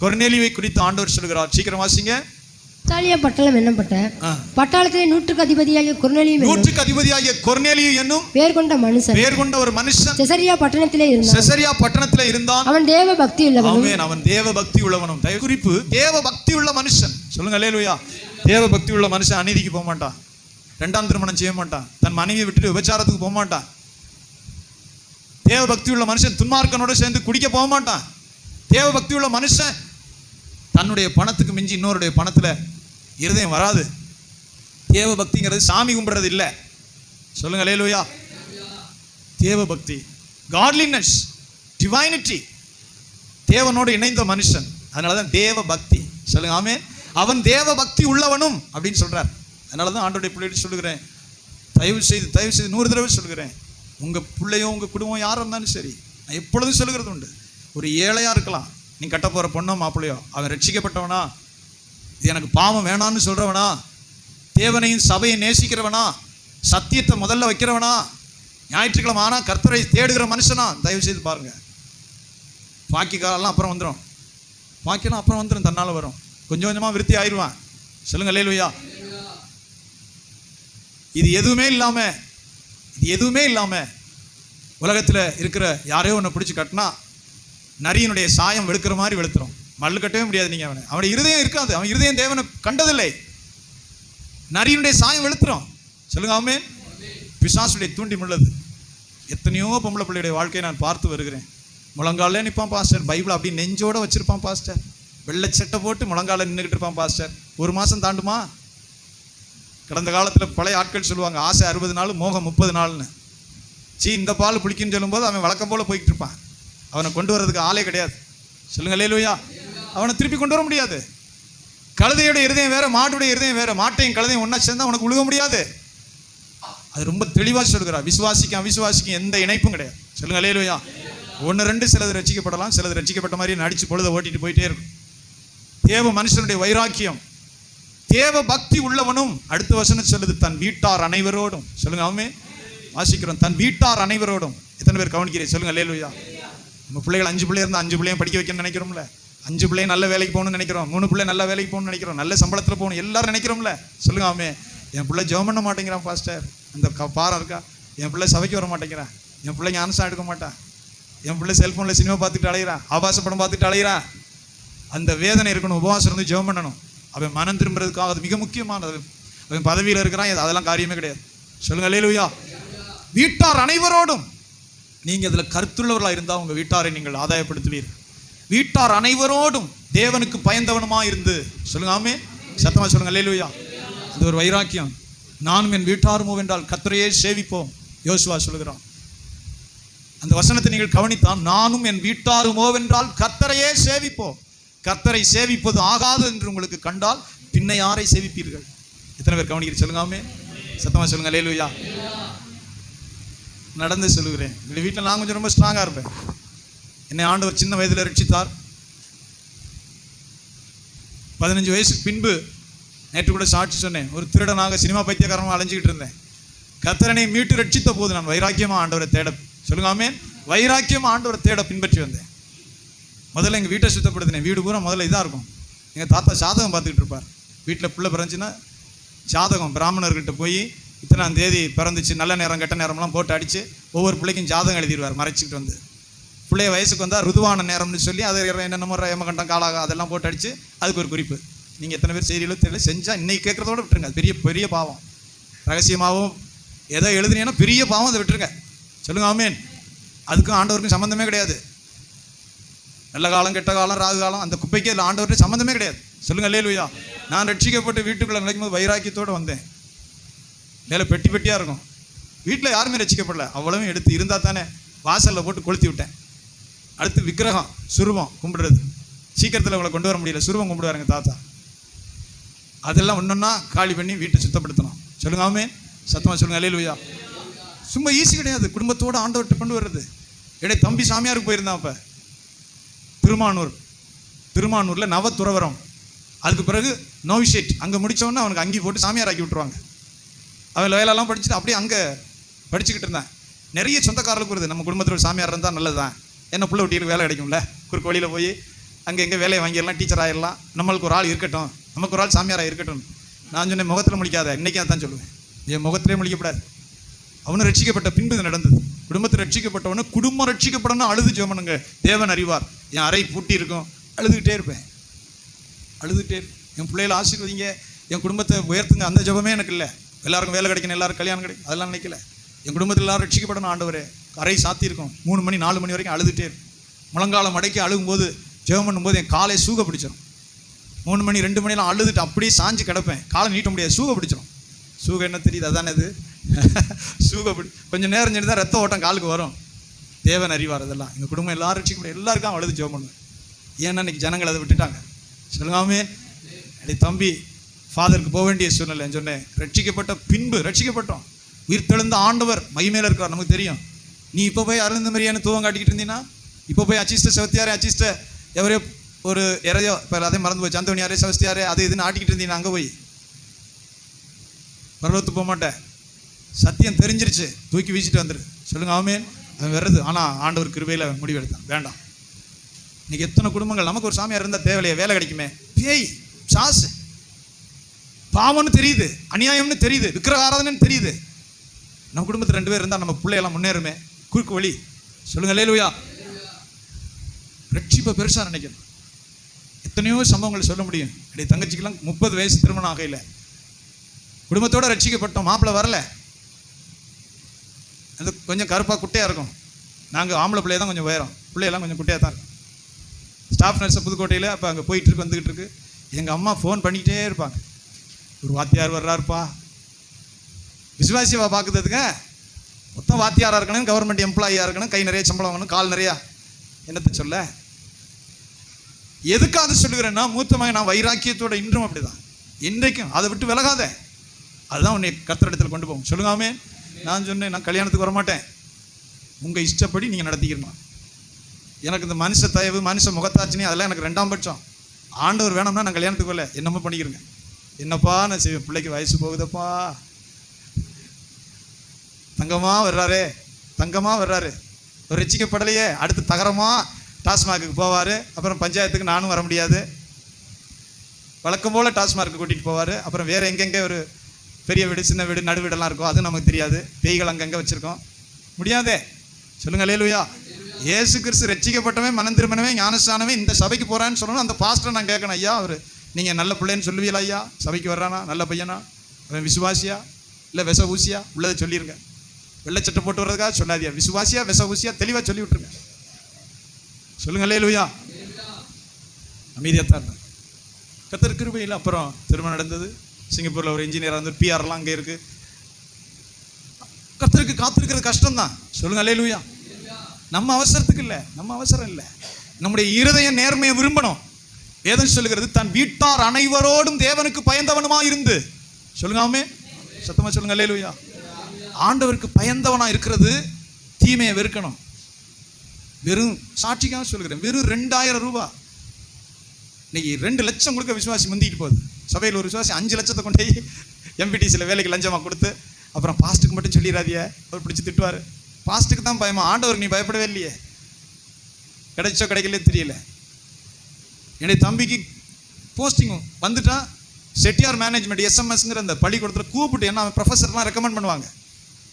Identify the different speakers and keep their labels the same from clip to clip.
Speaker 1: கொர்நேலியை குறித்து ஆண்டவர் சொல்கிறார் சீக்கிரம் வாசிங்க.
Speaker 2: இத்தாலியா பட்டணம் என்னப்பட்ட. பட்டாளத்திலே நூற்றுக்கு அதிபதியாகிய குர்நலியும்
Speaker 1: நூற்றுக்கு அதிபதியாகிய கொர்நேலியு என்னும்
Speaker 2: பேர் கொண்ட மனுஷன்.
Speaker 1: பேர் கொண்ட ஒரு மனுஷன்.
Speaker 2: செசரியா பட்டணத்திலே இருந்தான்.
Speaker 1: செசரியா பட்டணத்துல இருந்தான்.
Speaker 2: அவன் தேவ பக்தி உள்ளவனும்
Speaker 1: ஆமென். அவன் தேவ பக்தி உள்ளவனும். தயவு குறிப்பு தேவ பக்தி உள்ள மனுஷன். சொல்லுங்க அல்லேலூயா தேவ பக்தி உள்ள மனுஷன் அநீதிக்கு போக மாட்டான். ரெண்டாம் திருமணம் செய்ய மாட்டான். தன் மனைவியை விட்டுட்டு விபச்சாரத்துக்கு போக மாட்டான். தேவ பக்தி உள்ள மனுஷன் துன்மார்க்கனோட சேர்ந்து குடிக்க போக மாட்டான். தேவ பக்தி உள்ள மனுஷன் தன்னுடைய பணத்துக்கு மிஞ்சி இன்னொருடைய பணத்தில் இருதயம் வராது. தேவ பக்திங்கிறது சாமி கும்பிட்றது இல்லை. சொல்லுங்க லேலுயா தேவ பக்தி காட்லினஸ் டிவைனிட்டி தேவனோடு இணைந்த மனுஷன். அதனால தான் தேவ பக்தி. சொல்லுங்க ஆமே அவன் தேவ பக்தி உள்ளவனும் அப்படின்னு சொல்கிறார் அதனால தான் ஆண்டோடைய பிள்ளைகிட்ட சொல்லுகிறேன். தயவு செய்து தயவு செய்து நூறு தடவை சொல்லுகிறேன். உங்கள் பிள்ளையோ உங்கள் குடும்பம் யாரும் இருந்தாலும் சரி நான் எப்பொழுதும் சொல்லுகிறது உண்டு ஒரு ஏழையாக இருக்கலாம். நீ கட்ட போகிற பொண்ணோ மாப்பிள்ளையோ அவன் ரட்சிக்கப்பட்டவனா? இது எனக்கு பாவம் வேணான்னு சொல்கிறவனா தேவனையும் சபையை நேசிக்கிறவனா? சத்தியத்தை முதல்ல வைக்கிறவனா? ஞாயிற்றுக்கிழமை ஆனால் கர்த்தரை தேடுகிற மனுஷனா? தயவு செய்து பாருங்க. பாக்கி காலெல்லாம் அப்புறம் வந்துடும் பாக்கியெல்லாம் அப்புறம் வந்துடும் தன்னால் வரும். கொஞ்சம் கொஞ்சமாக விருத்தி ஆயிடுவான். சொல்லுங்க லேலுயா இது எதுவுமே இல்லாமல் இது எதுவுமே இல்லாம உலகத்தில் இருக்கிற யாரையோ ஒன்று பிடிச்சி கட்டினா நரியினுடைய சாயம் வெளுக்கிற மாதிரி வெளுத்துரும் மல்லு கட்டவே முடியாது நீங்கள் அவனை. அவனுடைய இருதயம் இருக்காது. அவன் இருதயம் தேவனை கண்டதில்லை. நரியினுடைய சாயம் வெளுத்துரும் சொல்லுங்க ஆமே பிசாசுடைய தூண்டி முள்ளது. எத்தனையோ பொம்பளை பிள்ளையுடைய வாழ்க்கையை நான் பார்த்து வருகிறேன். முழங்காலே நிற்பான் பாஸ்டர். பைபிள் அப்படி நெஞ்சோடு வச்சுருப்பான் பாஸ்டர். வெள்ளை சட்டை போட்டு முழங்கால நின்றுக்கிட்டு இருப்பான் பாஸ்டர். ஒரு மாதம் தாண்டுமா? கடந்த காலத்தில் பழைய ஆட்கள் சொல்லுவாங்க ஆசை அறுபது நாள் மோகம் முப்பது நாள்னு. சீ இந்த பால் பிடிக்குன்னு சொல்லும்போது அவன் வழக்கம் போல் போய்கிட்டு இருப்பான். அவனை கொண்டு வர்றதுக்கு ஆளே கிடையாது. சொல்லுங்க லேலுயா அவனை திருப்பி கொண்டு வர முடியாது. கழுதையோட இருதயம் வேற மாட்டுடைய இருதயம் வேற மாட்டையும் கழுதையும் ஒன்றா சேர்ந்தா உனக்கு உழுக முடியாது. அது ரொம்ப தெளிவாக சொல்கிறார் விசுவாசிக்கும் அவிசுவாசிக்கும் எந்த இணைப்பும் கிடையாது. சொல்லுங்க லேலுயா ஒன்று ரெண்டு சிலது ரசிக்கப்படலாம் சிலது ரசிக்கப்பட்ட மாதிரி நடிச்சு பொழுத ஓட்டிட்டு போயிட்டே இருக்கும். தேவ மனுஷனுடைய வைராக்கியம். தேவ பக்தி உள்ளவனும் அடுத்த வசனம் சொல்லுது தன் வீட்டார் அனைவரோடும். சொல்லுங்க அவமே வாசிக்கிறோம் தன் வீட்டார் அனைவரோடும். எத்தனை பேர் கவனிக்கிறேன் சொல்லுங்க லேலுயா நம்ம பிள்ளைகள் அஞ்சு பிள்ளை இருந்தால் அஞ்சு பிள்ளையும் படிக்க வைக்கணும்னு நினைக்கிறோம்ல. அஞ்சு பிள்ளையும் நல்ல வேலைக்கு போகணும்னு நினைக்கிறோம். மூணு பிள்ளை நல்ல வேலைக்கு போகணும்னு நினைக்கிறோம். நல்ல சம்பளத்தில் போகணும். எல்லாரும் நினைக்கிறோம்ல. சொல்லுங்க ஆமே. என் பிள்ளை ஜெபம் பண்ண மாட்டேங்கிறான் பாஸ்டர். அந்த க- பாரம் இருக்கா? என் பிள்ளை சபைக்கு வர மாட்டேங்கிறான். என் பிள்ளைங்க ஞானசம் எடுக்க மாட்டான். என் பிள்ளை செல்ஃபோனில் சினிமா பார்த்துட்டு அலையிறான் ஆபாச படம் பார்த்துட்டு அலையிறான் அந்த வேதனை இருக்கணும். உபவாசம் இருந்து ஜெபம் பண்ணணும். அவன் மனம் திரும்புறதுக்காக அது மிக முக்கியமானது. அவன் பதவியில் இருக்கிறான். இது அதெல்லாம் காரியமே கிடையாது. சொல்லுங்க லேலுயா வீட்டார் அனைவரோடும் நீங்கள் அதில் கருத்துள்ளவர்களா இருந்தால் உங்கள் வீட்டாரை நீங்கள் ஆதாயப்படுத்துவீர்கள் வீட்டார் அனைவரோடும் தேவனுக்கு பயந்தவனுமா இருந்து. சொல்லுங்க ஆமே சத்தமா சொல்லுங்க லேலுயா அது ஒரு வைராக்கியம். நானும் என் வீட்டாருமோ என்றால் கர்த்தரையே சேவிப்போம். யோசுவா சொல்லுகிறான். அந்த வசனத்தை நீங்கள் கவனித்தான் நானும் என் வீட்டாருமோ என்றால் கத்தரையே சேவிப்போம். கத்தரை சேவிப்பது ஆகாது என்று உங்களுக்கு கண்டால் பின்ன யாரை சேவிப்பீர்கள்? எத்தனை பேர் கவனிக்கிற சொல்லுங்காமே சத்தமாக சத்தமா சொல்லுங்க லேலுயா நடந்து சொல்லுகிறேன். எங்கள் வீட்டில் நான் கொஞ்சம் ரொம்ப ஸ்ட்ராங்காக இருப்பேன். என்னை ஆண்டவர் சின்ன வயதில் ரட்சித்தார். பதினஞ்சு வயசுக்கு பின்பு நேற்று கூட சாட்சி சொன்னேன். ஒரு திருடனாக சினிமா பைத்தியக்காரமாக அலைஞ்சிக்கிட்டு இருந்தேன். கத்தரனை மீட்டு ரட்சித்த போது நான் வைராக்கியமாக ஆண்டவரை தேட சொல்லுங்காமே வைராக்கியமாக ஆண்டவரை தேட பின்பற்றி வந்தேன். முதல்ல எங்கள் வீட்டை சுத்தப்படுத்தினேன். வீடு பூரா முதல்ல இதாக இருக்கும். எங்கள் தாத்தா சாதகம் பார்த்துக்கிட்டு இருப்பார். வீட்டில் பிள்ளை பிறந்துச்சுன்னா ஜாதகம் பிராமணர்கிட்ட போய் இத்தனாம் தேதி பிறந்துச்சு. நல்ல நேரம் கெட்ட நேரம்லாம் போட்டு அடித்து ஒவ்வொரு பிள்ளைக்கும் ஜாதகம் எழுதிடுவார் மறைச்சிக்கிட்டு வந்து. பிள்ளைய வயசுக்கு வந்தால் ருதுவான நேரம்னு சொல்லி அது என்னென்னமோ ஏமகண்டம் காலாக அதெல்லாம் போட்டு அடித்து அதுக்கு ஒரு குறிப்பு. நீங்கள் எத்தனை பேர் செய்திகளும் தெரியல செஞ்சால் இன்னைக்கு கேட்குறதோட விட்டுருங்க. அது பெரிய பெரிய பாவம். ரகசியமாகவும் எதை எழுதுனீங்கன்னா பெரிய பாவம் அதை விட்டுருங்க. சொல்லுங்க ஆமேன். அதுக்கும் ஆண்டவருக்கும் சம்மந்தமே கிடையாது. நல்ல காலம் கெட்ட காலம் ராகு காலம் அந்த குப்பைக்கு அதில் ஆண்டவர்கிட்ட சம்மந்தமே கிடையாது. சொல்லுங்கள் லேலுயா நான் ரட்சிக்கப்பட்டு வீட்டுக்குள்ளே நினைக்கும் போது வைராக்கியத்தோடு வந்தேன். மேலே பெட்டி பெட்டியாக இருக்கும். வீட்டில் யாருமே ரசிக்கப்படல. அவ்வளவும் எடுத்து இருந்தால் தானே வாசலில் போட்டு கொளுத்தி விட்டேன். அடுத்து விக்கிரகம் சுருவம் கும்பிடுறது. சீக்கிரத்தில் அவளை கொண்டு வர முடியல. சுருவம் கும்பிடுவாருங்க தாத்தா. அதெல்லாம் ஒன்றுன்னா காலி பண்ணி வீட்டை சுத்தப்படுத்தணும். சொல்லுங்க ஆமே. சத்தமாக சொல்லுங்க அலையிலுயா சும்மா ஈஸி கிடையாது. குடும்பத்தோடு ஆண்டவர்கிட்ட கொண்டு வர்றது. இடை தம்பி சாமியாருக்கு போயிருந்தான் அப்போ. திருமானூர். திருமானூரில் நவ துறவரம் அதுக்கு பிறகு நோவிஷேட் அங்கே முடித்தவொன்னே அவனுக்கு அங்கி போட்டு சாமியார் ஆக்கி விட்டுருவாங்க. அவன் லோயலெல்லாம் படிச்சுட்டு அப்படியே அங்கே படிச்சுக்கிட்டு இருந்தேன். நிறைய சொந்தக்காரர்களுக்கு வருது. நம்ம குடும்பத்தில் ஒரு சாமியார் இருந்தால் நல்லதுதான். என்ன பிள்ளை விட்டிட்டு வேலை கிடைக்கும்ல? குறுக்கு வழியில் போய் அங்கே எங்கே வேலையை வாங்கிடலாம் டீச்சர் ஆகிடலாம் நம்மளுக்கு ஒரு ஆள் இருக்கட்டும். நமக்கு ஒரு ஆள் சாமியாராக இருக்கட்டும். நான் சொன்னேன் முகத்தில் முடிக்காத இன்றைக்கி அதான் சொல்லுவேன். என் முகத்திலே முடிக்கப்படாது அவனு ரட்சிக்கப்பட்ட பின்பு இது நடந்தது. குடும்பத்தில் ரட்சிக்கப்பட்டவனு குடும்பம் ரட்சிக்கப்படணும் அழுது ஜெபனுங்க தேவன் அறிவார். என் அறை பூட்டி இருக்கும். அழுதுகிட்டே இருப்பேன். அழுதுகிட்டே என் பிள்ளைகளை ஆசீர்வதிங்க. என் குடும்பத்தை உயர்த்துங்க. அந்த ஜபமே எனக்கு இல்லை. எல்லாருக்கும் வேலை கிடைக்கணும் எல்லாருக்கும் கல்யாணம் கிடைக்கும் அதெல்லாம் நினைக்கல. என் குடும்பத்தில் எல்லாரும் ரட்சிக்கப்படணும் ஆண்டவரே. கரை சாத்தியிருக்கும் மூணு மணி நாலு மணி வரைக்கும் அழுதுகிட்டே இருக்கும் முழங்காலம் அடைக்கி அழுகும்போது ஜெபம் பண்ணும்போது என் காலை சூக பிடிச்சிடும் மூணு மணி ரெண்டு மணிலாம் அழுதுட்டு அப்படியே சாஞ்சு கிடப்பேன். காலை நீட்ட முடியாது சூக பிடிச்சிடும் சூக என்ன தெரியுது? அதானே இது? சூக பிடி கொஞ்சம் நேரம் செஞ்சு தான் ரத்த ஓட்டம் காலுக்கு வரும். தேவன் அறிவார் அதெல்லாம் எங்கள் குடும்பம் எல்லாரும் ரட்சிக்க முடியும் எல்லாருக்கும் அழுது ஜெபம் பண்ணுவேன் ஏன்னா இன்னைக்கு ஜனங்கள் அதை விட்டுட்டாங்க. சொல்லுங்காமே அடி தம்பி ஃபாதருக்கு போக வேண்டிய சூழ்நிலை சொன்னேன். ரட்சிக்கப்பட்ட பின்பு ரட்சிக்கப்பட்டோம். உயிர்த்தெழுந்த ஆண்டவர் மகிமேல இருக்கிறார் நமக்கு தெரியும். நீ இப்போ போய் அருந்த மாதிரியான தூவம் காட்டிக்கிட்டு இருந்தீங்கன்னா இப்போ போய் அச்சிஸ்ட செவத்தியாரே அச்சிஸ்ட எவரே ஒரு இறையோ இப்போ அதே மறந்து போச்சு. அந்தோனியாரே செவஸ்தியாரே அது இதுன்னு ஆட்டிக்கிட்டு இருந்தீங்கன்னா அங்கே போய்? பரலோகத்து போக மாட்டேன். சத்தியம் தெரிஞ்சிருச்சு. தூக்கி வீசிட்டு வந்துரு. சொல்லுங்க ஆமே அவன் வர்றது ஆனால் ஆண்டவர் கிருபையில் அவன் முடிவெடுத்தான். வேண்டாம். இன்னைக்கு எத்தனை குடும்பங்கள் நமக்கு ஒரு சாமியார் இருந்தால் தேவையில்லையே வேலை கிடைக்குமே. பேய் சாசு. பாவம்னு தெரியுது அநியாயம்னு தெரியுது விக்கிரக ஆராதனைன்னு தெரியுது. நம்ம குடும்பத்தில் ரெண்டு பேர் இருந்தால் நம்ம பிள்ளையெல்லாம் முன்னேறுமே. குறுக்கு வழி. சொல்லுங்க லேலுயா ரட்சிப்பை பெருசாக நினைக்கணும். எத்தனையோ சம்பவங்கள் சொல்ல முடியும். என்னுடைய தங்கச்சிக்கெல்லாம் முப்பது வயசு திருமணம் ஆகையில் குடும்பத்தோடு ரட்சிக்கப்பட்டோம் மாப்பிள்ளை வரல. அது கொஞ்சம் கருப்பாக குட்டையாக இருக்கும். நாங்கள் ஆம்பளை பிள்ளைய தான் கொஞ்சம் உயரம். பிள்ளையெல்லாம் கொஞ்சம் குட்டையாக தான் இருக்கும். ஸ்டாஃப் நர்ஸை புதுக்கோட்டையில் அப்போ அங்கே போயிட்டுருக்கு வந்துக்கிட்டு இருக்கு. எங்கள் அம்மா ஃபோன் பண்ணிக்கிட்டே இருப்பாங்க. ஒரு வாத்தியார் வர்றாருப்பா. விசுவாசியவா பார்க்குறதுங்க மொத்தம் வாத்தியாராக இருக்கணும் கவர்மெண்ட் எம்ப்ளாயியாக இருக்கணும் கை நிறைய சம்பளம் வாங்கணும் கால் நிறையா. என்னத்தை சொல்ல? எதுக்காக சொல்லுகிறேன்னா மூத்த மகன் நான் வைராக்கியத்தோட இன்றும் அப்படிதான். இன்றைக்கும் அதை விட்டு விலகாத. அதுதான் உன்னை கர்த்தரிடத்தில் கொண்டு போகும். சொல்லுங்காமே நான் சொன்னேன் நான் கல்யாணத்துக்கு வரமாட்டேன். உங்கள் இஷ்டப்படி நீங்கள் நடத்திக்கணும் எனக்கு இந்த மனுஷ தயவு மனுஷ முகத்தாட்சினி அதெல்லாம் எனக்கு ரெண்டாம் பட்சம். ஆண்டவர் வேணும்னா நான் கல்யாணத்துக்கு வரல. என்னமோ பண்ணிக்கிறேங்க. என்னப்பா நான் செய்வேன். பிள்ளைக்கு வயசு போகுதப்பா. தங்கமா வர்றாரே. தங்கமா வர்றாரு. ஒரு ரசிக்கப்படலையே அடுத்து தகரமா டாஸ்மாகுக்கு போவார். அப்புறம் பஞ்சாயத்துக்கு நானும் வர முடியாது. வழக்கம் போல் டாஸ்மார்க்கு கூட்டிகிட்டு போவார். அப்புறம் வேறு எங்கெங்கே ஒரு பெரிய வீடு சின்ன வீடு நடு வீடெல்லாம் இருக்கும் அது நமக்கு தெரியாது. பேய்கள் அங்கங்கே வச்சுருக்கோம். முடியாதே? சொல்லுங்கள் லேலுயா ஏசு கிறிஸ்து ரட்சிக்கப்பட்டவன் மனம் திரும்பினவன் ஞானஸ்தானமே இந்த சபைக்கு போகிறான்னு சொல்லணும். அந்த பாஸ்டரை நான் கேட்கணும். ஐயா அவர் நீங்கள் நல்ல பிள்ளைன்னு சொல்லுவீங்களா ஐயா? சபைக்கு வர்றானா? நல்ல பையனா? அவன் விசுவாசியா? இல்லை விச ஊசியா உள்ளதை சொல்லிடுங்க வெள்ளை சட்டை போட்டு வர்றதுக்காக சொல்லாதியா விசுவாசியா விச ஊசியா தெளிவாக சொல்லி விட்டுருங்க. சொல்லுங்க லூயா அமைதியாக தான் இருந்தேன் கத்தர் கிருபையில் அப்புறம் திருமணம் நடந்தது. சிங்கப்பூரில் ஒரு இன்ஜினியராக இருந்து பிஆர்லாம் அங்கே இருக்குது கர்த்தருக்கு காத்திருக்கிறது கஷ்டம்தான். சொல்லுங்க லூயா நம்ம அவசரத்துக்கு இல்லை. நம்ம அவசரம் இல்லை. நம்முடைய இருதய நேர்மையை விரும்பணும். வேதம் சொல்லுகிறது தன் வீட்டார் அனைவரோடும் தேவனுக்கு பயந்தவனுமா இருந்து சொல்லுங்க ஆமே சத்தமா சொல்லுங்க அல்லேலூயா. ஆண்டவருக்கு பயந்தவனா இருக்கிறது தீமையை வெறுக்கணும். வெறும் சாட்சிக்காக சொல்கிறேன் வெறும் ரெண்டாயிரம் ரூபாய் இன்னைக்கு ரெண்டு லட்சம் கொடுக்க விசுவாசி முந்திக்கிட்டு போகுது. சபையில் ஒரு விசுவாசி அஞ்சு லட்சத்தை கொண்டு போய் எம்பிடிசியில் வேலைக்கு லஞ்சமாக கொடுத்து அப்புறம் பாஸ்ட்டுக்கு மட்டும் சொல்லிடாதிய அவர் பிடிச்சி திட்டுவார். பாஸ்ட்டுக்கு தான் பயமா? ஆண்டவருக்கு நீ பயப்படவே இல்லையே. கிடைச்சோ கிடைக்கலையே தெரியல. என்னுடைய தம்பிக்கு போஸ்டிங் வந்துட்டான் செட்டியார் மேனேஜ்மெண்ட் எஸ்எம்எஸ்ங்கிற அந்த பள்ளிக்கூடத்தில் கூப்பிட்டு என்ன ப்ரொஃபஸர்லாம் ரெக்கமெண்ட் பண்ணுவாங்க.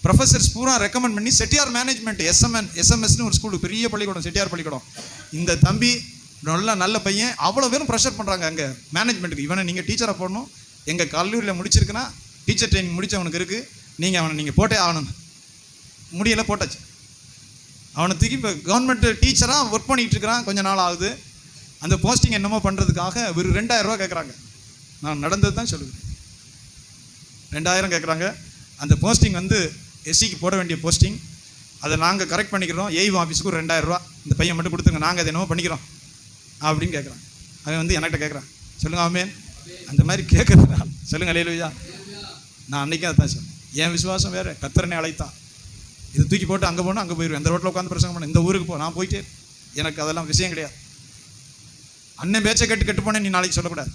Speaker 1: ப்ரொஃபஸர்ஸ் பூரா ரெக்கமெண்ட் பண்ணி செட்டியார் மேனேஜ்மெண்ட் எஸ்எம்என் எஸ்எம்எஸ்னு ஒரு ஸ்கூல் பெரிய பள்ளிக்கூடம் செட்டியார் பள்ளிக்கூடம். இந்த தம்பி நல்ல நல்ல பையன் அவ்வளோ பேரும் ப்ரெஷர் பண்ணுறாங்க அங்கே மேனேஜ்மெண்ட்டுக்கு இவனை நீங்கள் டீச்சராக போடணும். எங்கள் கல்லூரியில் முடிச்சிருக்குன்னா டீச்சர் ட்ரைனிங் முடிச்சவனுக்கு இருக்குது நீங்கள் அவனை நீங்கள் போட்டே ஆகணும். முடியலை போட்டாச்சு. அவனை தூக்கி இப்போ கவர்மெண்ட் டீச்சராக ஒர்க் பண்ணிகிட்டு இருக்கிறான். கொஞ்சம் நாள் ஆகுது. அந்த போஸ்டிங் என்னமோ பண்ணுறதுக்காக ஒரு ரெண்டாயிரம் ரூபா கேட்குறாங்க நான் நடந்தது தான் சொல்லுவேன். ரெண்டாயிரம் கேட்குறாங்க அந்த போஸ்டிங் வந்து எஸ்சிக்கு போட வேண்டிய போஸ்டிங் அதை நாங்கள் கரெக்ட் பண்ணிக்கிறோம். ஏய்வோ ஆஃபீஸுக்கு ஒரு ரெண்டாயிரம் ரூபா இந்த பையன் மட்டும் கொடுத்துங்க நாங்கள் அதை என்னமோ பண்ணிக்கிறோம். அப்படின்னு கேட்குறான் அவன் வந்து என்கிட்ட கேட்குறான் சொல்லுங்க ஆமேன். அந்த மாதிரி கேட்குறதுனா சொல்லுங்க லேலுவியா நான் அன்றைக்கே அதை தான் சொன்னேன். என் விசுவாசம் வேறு. கத்தரனை அழைத்தான். இது தூக்கி போட்டு அங்கே போனால் அங்கே போயிடுவேன் இந்த ரோட்டில் உட்காந்து பிரசங்கம் பண்ண இந்த ஊருக்கு போ நான் போயிட்டே. எனக்கு அதெல்லாம் விஷயம் கிடையாது. அண்ணன் பேச்சை கட்டு கெட்டு போனேன் நீ நாளைக்கு சொல்லக்கூடாது.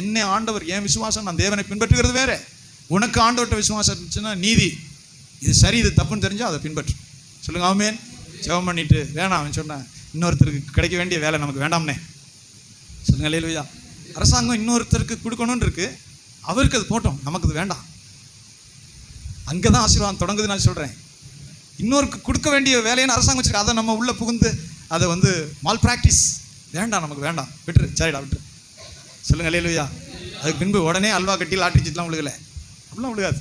Speaker 1: என்ன ஆண்டவர் என் விசுவாசம் நான் தேவனை பின்பற்றுகிறது வேற. உனக்கு ஆண்டவர்கிட்ட விசுவாசம் இருந்துச்சுன்னா நீதி. இது சரி இது தப்புன்னு தெரிஞ்சா அதை பின்பற்று. சொல்லுங்க அவமேன் ஜெபம் பண்ணிட்டு வேணாம் அவன் சொன்னான். இன்னொருத்தருக்கு கிடைக்க வேண்டிய வேலை நமக்கு வேண்டாம்னே. சொல்லுங்க இல்லையா அரசாங்கம் இன்னொருத்தருக்கு கொடுக்கணும்னு இருக்கு. அவருக்கு அது போட்டோம் நமக்கு அது வேண்டாம். அங்கே தான் ஆசீர்வாதம் தொடங்குது நான் சொல்கிறேன் இன்னொருக்கு கொடுக்க வேண்டிய வேலைன்னு அரசாங்கம் வச்சுருக்கு. அதை நம்ம உள்ளே புகுந்து அதை வந்து மால் ப்ராக்டிஸ் வேண்டாம் நமக்கு வேண்டாம் விட்டுரு சரிடா விட்டுரு. சொல்லுங்க இல்லையா அதுக்கு பின்பு உடனே அல்வா கட்டி லாட்டரி சீட்லாம் விழுகல அப்படிலாம் விழுகாது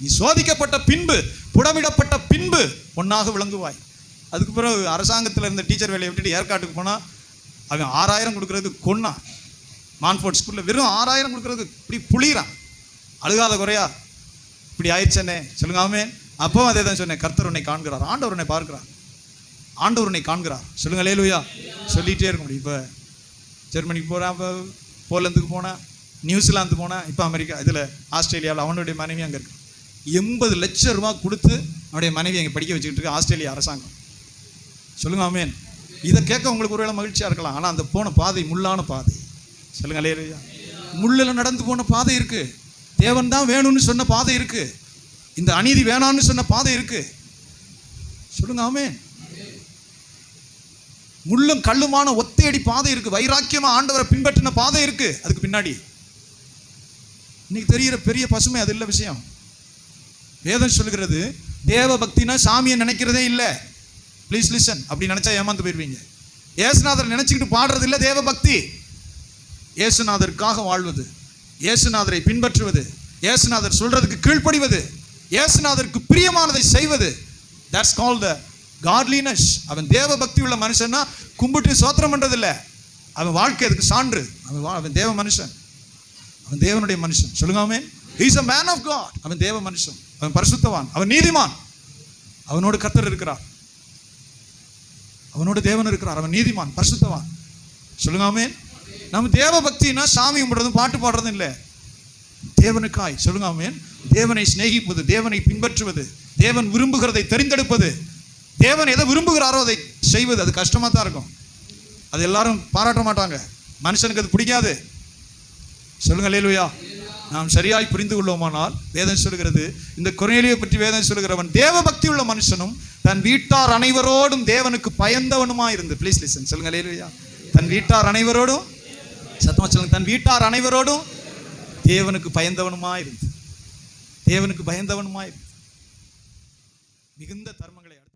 Speaker 1: நீ சோதிக்கப்பட்ட பின்பு புடமிடப்பட்ட பின்பு ஒன்றாக விளங்குவாய். அதுக்கு பிறகு அரசாங்கத்தில் இருந்த டீச்சர் வேலையை விட்டுட்டு ஏற்காட்டுக்கு போனால் அவன் ஆறாயிரம் கொடுக்கறது கொன்னான் மான்ஃபோர்ட் ஸ்கூலில் வெறும் ஆறாயிரம் கொடுக்கறது இப்படி புளிகிறான் அழுகாத குறையா? இப்படி ஆயிடுச்சேனே சொல்லுங்க அப்போ அப்பவும் அதே தான் சொன்னேன். கர்த்தர் உன்னை காண்கிறார். ஆண்டவர் உன்னை பார்க்கிறார். ஆண்டவர் உன்னை காண்கிறார். சொல்லுங்க லேலுயா சொல்லிகிட்டே இருக்க முடியும். இப்போ ஜெர்மனிக்கு போகிறேன் இப்போ போலந்துக்கு போனேன் நியூசிலாந்து போனேன் இப்போ அமெரிக்கா இதில் ஆஸ்திரேலியாவில் அவனுடைய மனைவி அங்கே இருக்கு. எண்பது லட்சம் ரூபா கொடுத்து அவனுடைய மனைவி அங்கே படிக்க வச்சுக்கிட்டு இருக்கு ஆஸ்திரேலியா அரசாங்கம். சொல்லுங்க ஆமேன் இதை கேட்க உங்களுக்கு ஒருவேளை மகிழ்ச்சியாக இருக்கலாம். ஆனால் அந்த போன பாதை முள்ளான பாதை. சொல்லுங்க லேலுயா முள்ளில் நடந்து போன பாதை இருக்கு. தேவன் தான் வேணும்னு சொன்ன பாதை இருக்கு. இந்த அநீதி வேணான்னு சொன்ன பாதை இருக்கு. சொல்லுங்க ஆமேன் முள்ளும் கல்லுமான ஒத்தையடி பாதை இருக்கு. வைராக்கியமா ஆண்டவரை பின்பற்றின பாதை இருக்கு. அதுக்கு பின்னாடி. இன்னைக்கு தெரிகிற பெரிய பசுமை அது இல்லை விஷயம். வேதம் சொல்கிறது தேவ பக்தினா சாமியை நினைக்கிறதே இல்லை. ப்ளீஸ் லிசன் அப்படி நினைச்சா ஏமாந்து போயிடுவீங்க ஏசுநாதர் நினைச்சுக்கிட்டு பாடுறது இல்லை தேவ பக்தி. ஏசுநாதருக்காக வாழ்வது. ஏசுநாதரை பின்பற்றுவது. ஏசுநாதர் சொல்றதுக்கு கீழ்ப்படிவது. ஏசுநாதருக்கு பிரியமானதை செய்வது. தட்ஸ் கால் த காட்லினஸ் அவன் தேவ பக்தி உள்ள மனுஷன்னா கும்பிட்டு சோத்திரம் பண்றதில்ல. அவன் வாழ்க்கை அதுக்கு சான்று. அவன் அவன் தேவ மனுஷன். அவன் தேவனுடைய மனுஷன். சொல்லுங்க அவன் is a man of God அவன் தேவ மனுஷன். அவன் பரிசுத்தவான். அவன் நீதிமான். அவனோடு கத்தர் இருக்கிறார். அவனோட தேவன் இருக்கிறார். அவன் நீதிமான் பரிசுத்தவான். சொல்லுங்க நம்ம தேவ பக்தினா சாமி கும்பிடுறதும் பாட்டு பாடுறதும் இல்லை. தேவனுக்காய். சொல்லுங்க தேவனை சிநேகிப்பது தேவனை பின்பற்றுவது தேவன் விரும்புகிறதை தெரிந்தெடுப்பது. தேவன் எதை விரும்புகிறாரோ அதை செய்வது. அது கஷ்டமா தான் இருக்கும். அது எல்லாரும் பாராட்ட மாட்டாங்க. மனுஷனுக்கு அது பிடிக்காது. சொல்லுங்க லேலுயா நாம் சரியாய் புரிந்து கொள்வோமானால் வேதம் சொல்கிறது இந்த குறையிலியை பற்றி வேதம் சொல்கிறவன் தேவ பக்தி உள்ள மனுஷனும் தன் வீட்டார் அனைவரோடும் தேவனுக்கு பயந்தவனுமா இருந்து. ப்ளீஸ் லிசன் சொல்லுங்க லேலுயா தன் வீட்டார் அனைவரோடும் சத்தமா சொல்லுங்க. தன் வீட்டார் அனைவரோடும் தேவனுக்கு பயந்தவனுமா இருந்து. தேவனுக்கு பயந்தவனுமா இருந்து. மிகுந்த தர்மங்கள்